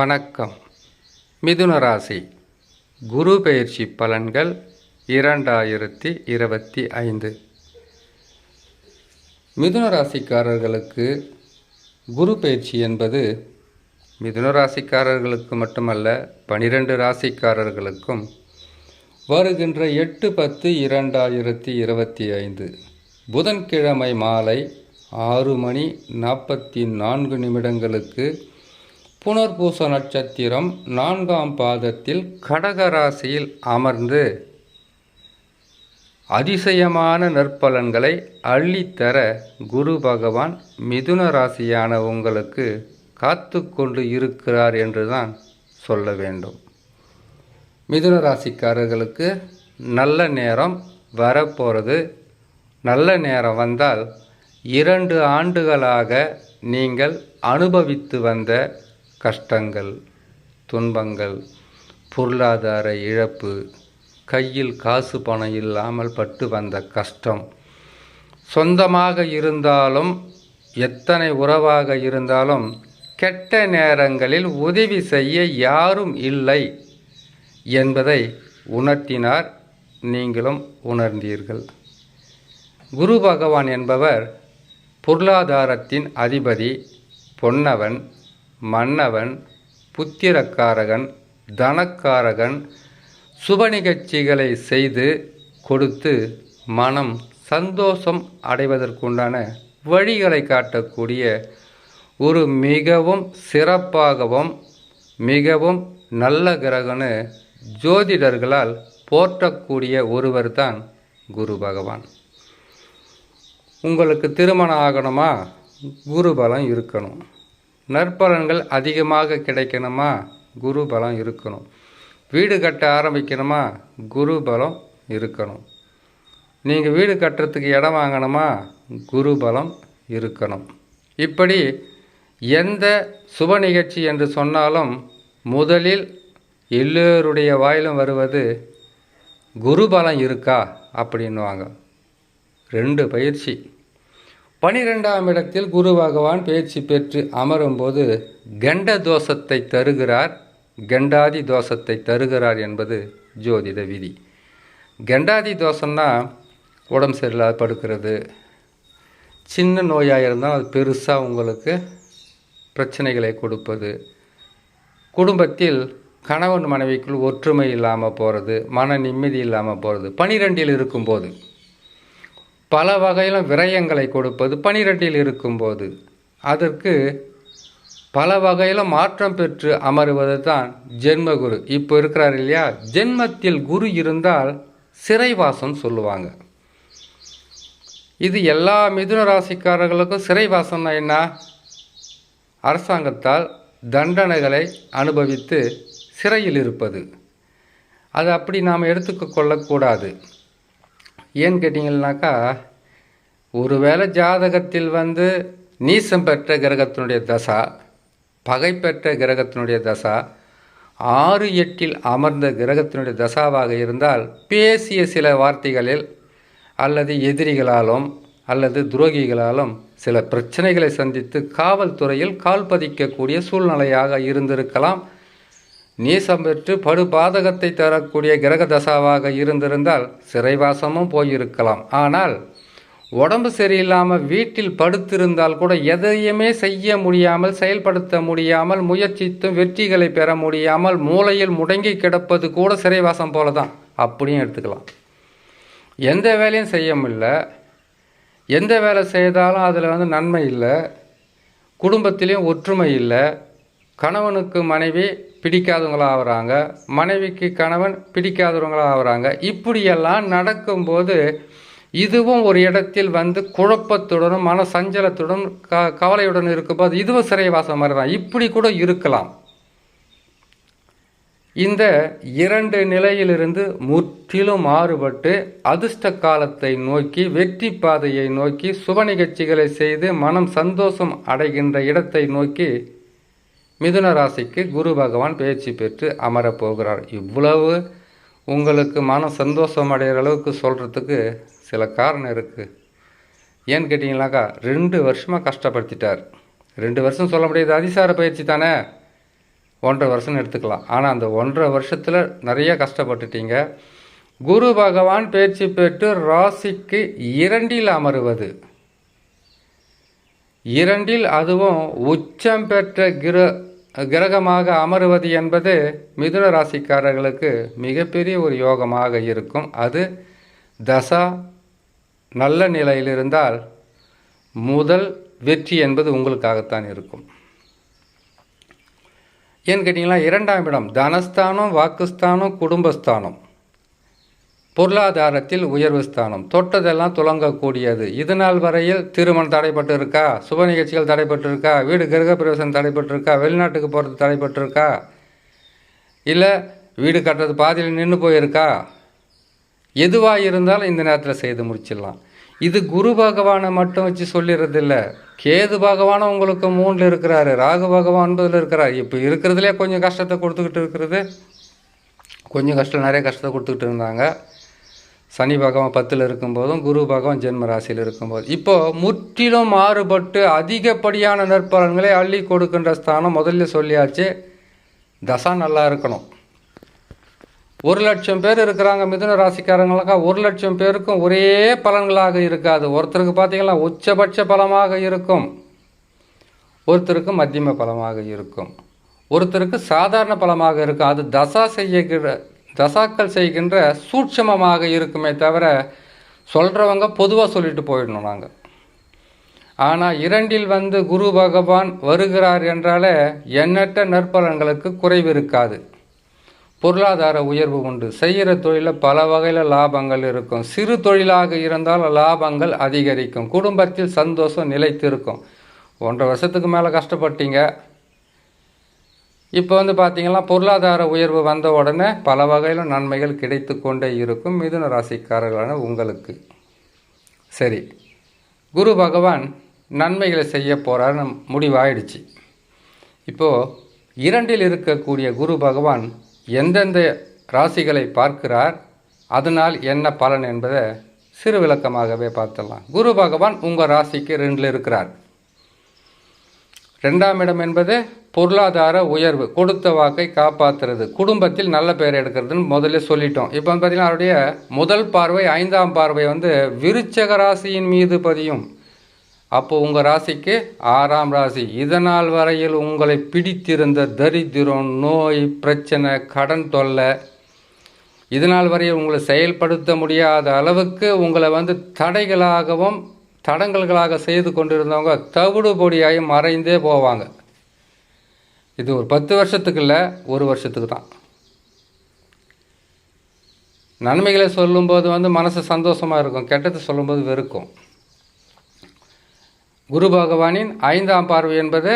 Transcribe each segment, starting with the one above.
வணக்கம். மிதுன ராசி. குரு பயிற்சி பலன்கள் இரண்டாயிரத்தி இருபத்தி ஐந்து. மிதுன ராசிக்காரர்களுக்கு குரு பயிற்சி என்பது மிதுன ராசிக்காரர்களுக்கு மட்டுமல்ல பனிரெண்டு ராசிக்காரர்களுக்கும் வருகின்ற எட்டு பத்து இரண்டாயிரத்தி இருபத்தி ஐந்து. புதன்கிழமை மாலை ஆறு மணி நாற்பத்தி நான்கு நிமிடங்களுக்கு புனர்பூச நட்சத்திரம் நான்காம் பாதத்தில் கடகராசியில் அமர்ந்து அதிசயமான நற்பலன்களை அள்ளித்தர குரு பகவான் மிதுன ராசியான உங்களுக்கு காத்து கொண்டு இருக்கிறார் என்றுதான் சொல்ல வேண்டும். மிதுன ராசிக்காரர்களுக்கு நல்ல நேரம் வரப்போகிறது நல்ல நேரம் வந்தால் இரண்டு ஆண்டுகளாக நீங்கள் அனுபவித்து வந்த கஷ்டங்கள் துன்பங்கள் பொருளாதார இழப்பு கையில் காசு பணம் இல்லாமல் பட்டு வந்த கஷ்டம். சொந்தமாக இருந்தாலும் எத்தனை உறவாக இருந்தாலும் கெட்ட நேரங்களில் உதவி செய்ய யாரும் இல்லை என்பதை உணர்த்தினார் நீங்களும் உணர்ந்தீர்கள். குரு பகவான் என்பவர் பொருளாதாரத்தின் அதிபதி பொன்னவன். மன்னவன் புத்திரக்காரகன் தனக்காரகன் சுப நிகழ்ச்சிகளை செய்து கொடுத்து மனம் சந்தோஷம் அடைவதற்குண்டான வழிகளை காட்டக்கூடிய ஒரு மிகவும் சிறப்பாகவும் மிகவும் நல்ல கிரகன்னு ஜோதிடர்களால் போற்றக்கூடிய ஒருவர் தான் குரு பகவான். உங்களுக்கு திருமணம் ஆகணுமா? குரு பலம் இருக்கணும். நற்பலன்கள் அதிகமாக கிடைக்கணுமா? குரு பலம் இருக்கணும். வீடு கட்ட ஆரம்பிக்கணுமா? குரு பலம் இருக்கணும். நீங்கள் வீடு கட்டுறதுக்கு இடம் வாங்கணுமா? குரு பலம் இருக்கணும். இப்படி எந்த சுப நிகழ்ச்சி என்று சொன்னாலும் முதலில் எல்லோருடைய வாயிலும் வருவது குரு பலம் இருக்கா? அப்படின்னுவாங்க. ரெண்டு பயிற்சி. பனிரெண்டாம் இடத்தில் குரு பகவான் பேச்சு பெற்று அமரும்போது கண்ட தோஷத்தை தருகிறார் கண்டாதி தோஷத்தை தருகிறார் என்பது ஜோதிட விதி. கண்டாதி தோஷம்னா உடம்பு சரியில்லாத படுக்கிறது. சின்ன நோயாக இருந்தால் அது பெருசாக உங்களுக்கு பிரச்சனைகளை கொடுப்பது. குடும்பத்தில் கணவன் மனைவிக்குள் ஒற்றுமை இல்லாமல் போகிறது மன நிம்மதி இல்லாமல் போகிறது பனிரெண்டில் இருக்கும்போது பல வகையிலும் விரயங்களை கொடுப்பது பனிரெண்டில் இருக்கும்போது. அதற்கு பல வகையிலும் மாற்றம் பெற்று அமருவது தான் ஜென்மகுரு. இப்போ இருக்கிறார் இல்லையா? ஜென்மத்தில் குரு இருந்தால் சிறைவாசம் சொல்லுவாங்க. இது எல்லா மிதுன ராசிக்காரர்களுக்கும் சிறைவாசம்னா என்ன? அரசாங்கத்தால் தண்டனைகளை அனுபவித்து சிறையில் இருப்பது. அது அப்படி நாம் எடுத்துக்க கொள்ளக்கூடாது ஏன்னு கேட்டிங்கன்னாக்கா ஒருவேளை ஜாதகத்தில் வந்து நீசம் பெற்ற கிரகத்தினுடைய தசா பகை பெற்ற கிரகத்தினுடைய தசா ஆறு எட்டில் அமர்ந்த கிரகத்தினுடைய தசாவாக இருந்தால் பேசிய சில வார்த்தைகளில் அல்லது எதிரிகளாலும் அல்லது துரோகிகளாலும் சில பிரச்சனைகளை சந்தித்து காவல்துறையில் கால் பதிக்கக்கூடிய சூழ்நிலையாக இருந்திருக்கலாம். நீசம் பெற்று படு பாதகத்தை தரக்கூடிய கிரக தசாவாக இருந்திருந்தால் சிறைவாசமும் போயிருக்கலாம். ஆனால் உடம்பு சரியில்லாமல் வீட்டில் படுத்திருந்தால் கூட எதையுமே செய்ய முடியாமல் செயல்படுத்த முடியாமல் முயற்சித்தும் வெற்றிகளை பெற முடியாமல் மூளையில் முடங்கி கிடப்பது கூட சிறைவாசம் போல தான் அப்படியும் எடுத்துக்கலாம். எந்த வேலையும் செய்ய முடியல எந்த வேலை செய்தாலும் அதில் வந்து நன்மை இல்லை. குடும்பத்திலையும் ஒற்றுமை இல்லை. கணவனுக்கு மனைவி பிடிக்காதவங்களாக ஆகிறாங்க மனைவிக்கு கணவன் பிடிக்காதவங்களாக ஆகிறாங்க இப்படியெல்லாம் நடக்கும்போது இதுவும் ஒரு இடத்தில் வந்து குழப்பத்துடனும் மன சஞ்சலத்துடன் க கவலையுடன் இருக்கும்போது இதுவும் சிறைவாசம் மாதிரி தான். இப்படி கூட இருக்கலாம். இந்த இரண்டு நிலையிலிருந்து முற்றிலும் மாறுபட்டு அதிர்ஷ்ட காலத்தை நோக்கி வெற்றி பாதையை நோக்கி சுப நிகழ்ச்சிகளை செய்து மனம் சந்தோஷம் அடைகின்ற இடத்தை நோக்கி மிதுன ராசிக்கு குரு பகவான் பயிற்சி பெற்று அமரப் போகிறார். இவ்வளவு உங்களுக்கு மன சந்தோஷம் அடைகிற அளவுக்கு சொல்கிறதுக்கு சில காரணம் இருக்குது ஏன்னு கேட்டிங்கனாக்கா ரெண்டு வருஷமாக கஷ்டப்படுத்திட்டார். ரெண்டு வருஷம் சொல்ல முடியாது அதிசார பயிற்சி தானே? ஒன்றரை வருஷம்னு எடுத்துக்கலாம். ஆனால் அந்த ஒன்றரை வருஷத்தில் நிறைய கஷ்டப்பட்டுட்டீங்க. குரு பகவான் பேச்சு பெற்று ராசிக்கு இரண்டில் அமருவது. இரண்டில் அதுவும் உச்சம் பெற்ற கிர கிரகமாக அமருவது என்பது மிதுன ராசிக்காரர்களுக்கு மிகப்பெரிய ஒரு யோகமாக இருக்கும். அது தசா நல்ல நிலையில் இருந்தால் முதல் வெற்றி என்பது உங்களுக்காகத்தான் இருக்கும். ஏன்னு கேட்டிங்கன்னா இரண்டாம் இடம் தனஸ்தானம் வாக்குஸ்தானம் குடும்பஸ்தானம். பொருளாதாரத்தில் உயர்வு ஸ்தானம். தொட்டதெல்லாம் துலங்கக்கூடியது. இது நாள் வரையில் திருமணம் தடைப்பட்டு இருக்கா சுப நிகழ்ச்சிகள் தடைப்பட்டு இருக்கா வீடு கிரகப்பிரவேசம் தடைப்பட்டு இருக்கா வெளிநாட்டுக்கு போகிறது தடைப்பட்டு இருக்கா இல்லை வீடு கட்டுறது பாதியில் நின்று போயிருக்கா? எதுவாக இருந்தாலும் இந்த நேரத்தில் செய்து முடிச்சிடலாம். இது குரு பகவானை மட்டும் வச்சு சொல்லிடுறதில்ல கேது பகவானும் உங்களுக்கு மூணில் இருக்கிறாரு. ராகு பகவான் ஒன்பதில் இருக்கிறார். இப்போ இருக்கிறதுலே கொஞ்சம் கஷ்டத்தை கொடுத்துக்கிட்டு இருக்கிறது. கொஞ்சம் கஷ்டம் நிறைய கஷ்டத்தை கொடுத்துக்கிட்டு இருந்தாங்க. சனி பகவான் பத்தில் இருக்கும்போதும் குரு பகவான் ஜென்ம ராசியில் இருக்கும்போது. இப்போது முற்றிலும் மாறுபட்டு அதிகப்படியான நற்பலன்களை அள்ளி கொடுக்கின்ற ஸ்தானம் முதல்ல சொல்லியாச்சு தசா நல்லா இருக்கணும். ஒரு லட்சம் பேர் இருக்கிறாங்க மிதுன ராசிக்காரங்களுக்கா ஒரு லட்சம் பேருக்கும் ஒரே பலன்களாக இருக்காது. ஒருத்தருக்கு பார்த்தீங்கன்னா உச்சபட்ச பலமாக இருக்கும். ஒருத்தருக்கு மத்தியம பலமாக இருக்கும். ஒருத்தருக்கு சாதாரண பலமாக இருக்கும். அது தசா செய்யக்கிற தசாக்கள் செய்கின்ற சூட்சமமாக இருக்குமே தவிர சொல்கிறவங்க பொதுவாக சொல்லிட்டு போயிடணும் நாங்கள் ஆனால் இரண்டில் வந்து குரு பகவான் வருகிறார் என்றாலே எண்ணற்ற நற்பலன்களுக்கு குறைவு இருக்காது. பொருளாதார உயர்வு உண்டு. செய்கிற தொழிலில் பல வகையில் லாபங்கள் இருக்கும். சிறு தொழிலாக இருந்தால் லாபங்கள் அதிகரிக்கும். குடும்பத்தில் சந்தோஷம் நிலைத்திருக்கும். ஒன்றரை வருஷத்துக்கு மேலே கஷ்டப்பட்டீங்க இப்போ வந்து பார்த்தீங்கன்னா பொருளாதார உயர்வு வந்த உடனே பல வகையிலும் நன்மைகள் கிடைத்து கொண்டே இருக்கும் மிதுன ராசிக்காரர்களான உங்களுக்கு. சரி. குரு பகவான் நன்மைகளை செய்ய போகிறான்னு முடிவாயிடுச்சு. இப்போது இரண்டில் இருக்கக்கூடிய குரு பகவான் எந்தெந்த ராசிகளை பார்க்கிறார் அதனால் என்ன பலன் என்பதை சிறு விளக்கமாகவே பார்த்துடலாம். குரு பகவான் உங்கள் ராசிக்கு ரெண்டில் இருக்கிறார். ரெண்டாம் இடம் என்பது பொருளாதார உயர்வு கொடுத்த வாக்கை காப்பாற்றுறது குடும்பத்தில் நல்ல பெயர் எடுக்கிறதுன்னு முதல்ல சொல்லிட்டோம். இப்போ வந்து பார்த்திங்கன்னா அவருடைய முதல் பார்வை ஐந்தாம் பார்வை வந்து விருச்சக ராசியின் மீது பதியும். அப்போது உங்கள் ராசிக்கு ஆறாம் ராசி. இதனால் வரையில் உங்களை பிடித்திருந்த தரித்திரம் நோய் பிரச்சனை கடன் தொல்லை இதனால் வரையில் உங்களை செயல்படுத்த முடியாத அளவுக்கு உங்களை வந்து தடைகளாகவும் தடங்கல்களாக செய்து கொண்டிருந்தவங்க தவிடு பொடியாகி மறைந்தே போவாங்க. இது ஒரு பத்து வருஷத்துக்கு இல்லை ஒரு வருஷத்துக்கு தான். நன்மைகளை சொல்லும்போது வந்து மனசு சந்தோஷமாக இருக்கும் கெட்டது சொல்லும்போது வெறுக்கும். குரு பகவானின் ஐந்தாம் பார்வை என்பது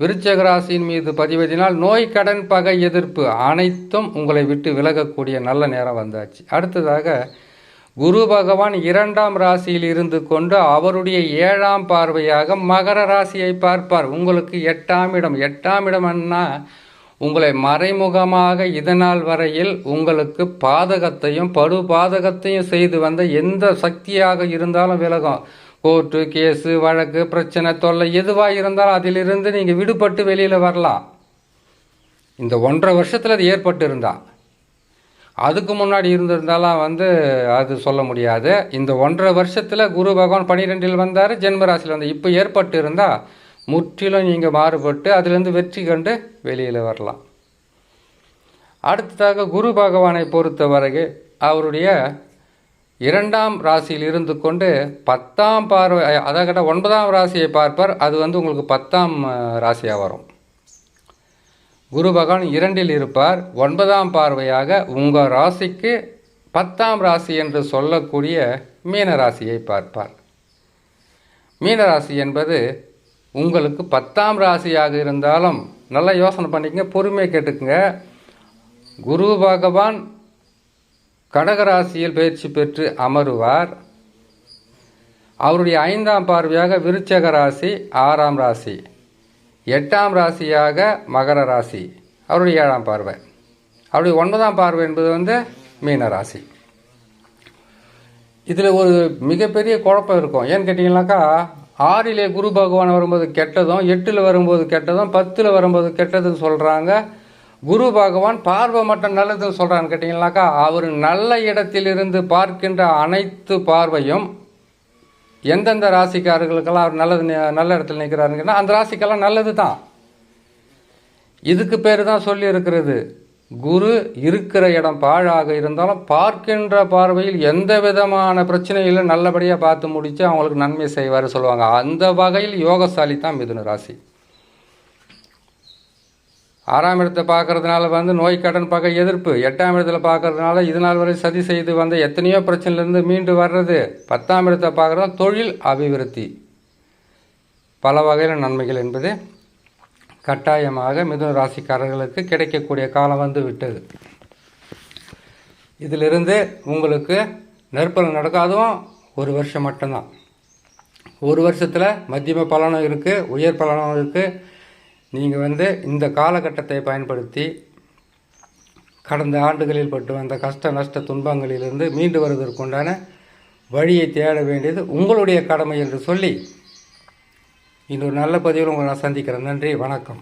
விருச்சக ராசியின் மீது பதிவதினால் நோய் கடன் பகை எதிர்ப்பு அனைத்தும் உங்களை விட்டு விலகக்கூடிய நல்ல நேரம் வந்தாச்சு. அடுத்ததாக குரு பகவான் இரண்டாம் ராசியில் இருந்து கொண்டு அவருடைய ஏழாம் பார்வையாக மகர ராசியை பார்ப்பார். உங்களுக்கு எட்டாம் இடம். எட்டாம் இடம்னா உங்களை மறைமுகமாக இதனால் வரையில் உங்களுக்கு பாதகத்தையும் படு பாதகத்தையும் செய்து வந்த எந்த சக்தியாக இருந்தாலும் விலகும். கோர்ட்டு கேஸு வழக்கு பிரச்சனை தொல்லை எதுவாக இருந்தாலும் அதிலிருந்து நீங்கள் விடுபட்டு வெளியில் வரலாம். இந்த ஒன்றரை வருஷத்தில் அது ஏற்பட்டு இருந்தால் அதுக்கு முன்னாடி இருந்திருந்தாலும் வந்து அது சொல்ல முடியாது. இந்த ஒன்றரை வருஷத்தில் குரு பகவான் பனிரெண்டில் வந்தார் ஜென்மராசியில் வந்தார். இப்போ ஏற்பட்டு இருந்தால் முற்றிலும் நீங்கள் மாறுபட்டு அதுலேருந்து வெற்றி கண்டு வெளியில் வரலாம். அடுத்ததாக குரு பகவானை பொறுத்த பொறுத்தவரைக்கு அவருடைய இரண்டாம் ராசியில் இருந்து கொண்டு பத்தாம் பார்வை அதை கேட்டால் ஒன்பதாம் ராசியை பார்ப்பார் அது வந்து உங்களுக்கு பத்தாம் ராசியாக வரும். குரு பகவான் இரண்டில் இருப்பார். ஒன்பதாம் பார்வையாக உங்கள் ராசிக்கு பத்தாம் ராசி என்று சொல்லக்கூடிய மீன ராசியை பார்ப்பார். மீனராசி என்பது உங்களுக்கு பத்தாம் ராசியாக இருந்தாலும் நல்லா யோசனை பண்ணிக்கங்க பொறுமையை கேட்டுக்குங்க. குரு பகவான் கடகராசியில் பயிற்சி பெற்று அமருவார். அவருடைய ஐந்தாம் பார்வையாக விருச்சக ராசி ஆறாம் ராசி. எட்டாம் ராசியாக மகர ராசி. அவருடைய ஏழாம் பார்வை. அவருடைய ஒன்பதாம் பார்வை என்பது வந்து மீன ராசி. இதில் ஒரு மிகப்பெரிய குழப்பம் இருக்கும். ஏன்னு கேட்டிங்கனாக்கா ஆறிலே குரு பகவான் வரும்போது கெட்டதும் எட்டில் வரும்போது கெட்டதும் பத்தில் வரும்போது கெட்டதுன்னு சொல்கிறாங்க குரு பகவான் பார்வை மட்டும் நல்லதுன்னு சொல்கிறான்னு கேட்டிங்கனாக்கா அவர் நல்ல இடத்திலிருந்து பார்க்கின்ற அனைத்து பார்வையும் எந்தெந்த ராசிக்காரர்களுக்கெல்லாம் அவர் நல்லது நல்ல இடத்துல நிற்கிறாருங்கன்னா அந்த ராசிக்கெல்லாம் நல்லது தான் இதுக்கு பேர் தான் சொல்லி இருக்கிறது குரு இருக்கிற இடம் பாழாக இருந்தாலும் பார்க்கின்ற பார்வையில் எந்த விதமான பிரச்சனையிலும் நல்லபடியாக பார்த்து முடித்து அவங்களுக்கு நன்மை செய்வார் சொல்லுவாங்க. அந்த வகையில் யோகசாலி தான் மிதுன ராசி. ஆறாம் இடத்தை பார்க்கறதுனால வந்து நோய் கடன் பகை எதிர்ப்பு. எட்டாம் இடத்துல பார்க்கறதுனால இது நாள் வரை சதி செய்து வந்த எத்தனையோ பிரச்சனையிலேருந்து மீண்டு வர்றது. பத்தாம் இடத்தை பார்க்குறது தொழில் அபிவிருத்தி. பல வகையில் நன்மைகள் என்பது கட்டாயமாக மிதுன ராசிக்காரர்களுக்கு கிடைக்கக்கூடிய காலம் வந்து விட்டது. இதிலிருந்து உங்களுக்கு நெற்பலன் நடக்கும். அதுவும் ஒரு வருஷம் மட்டும்தான். ஒரு வருஷத்தில் மத்தியம பலனும் இருக்குது உயர் பலனும் இருக்குது நீங்கள் வந்து இந்த காலகட்டத்தை பயன்படுத்தி கடந்த ஆண்டுகளில் பட்டு வந்த கஷ்ட நஷ்ட துன்பங்களிலிருந்து மீண்டு வருவதற்குண்டான வழியை தேட வேண்டியது உங்களுடைய கடமை என்று சொல்லி இன்னொரு நல்ல பதிவில் உங்களை நான் சந்திக்கிறேன். நன்றி வணக்கம்.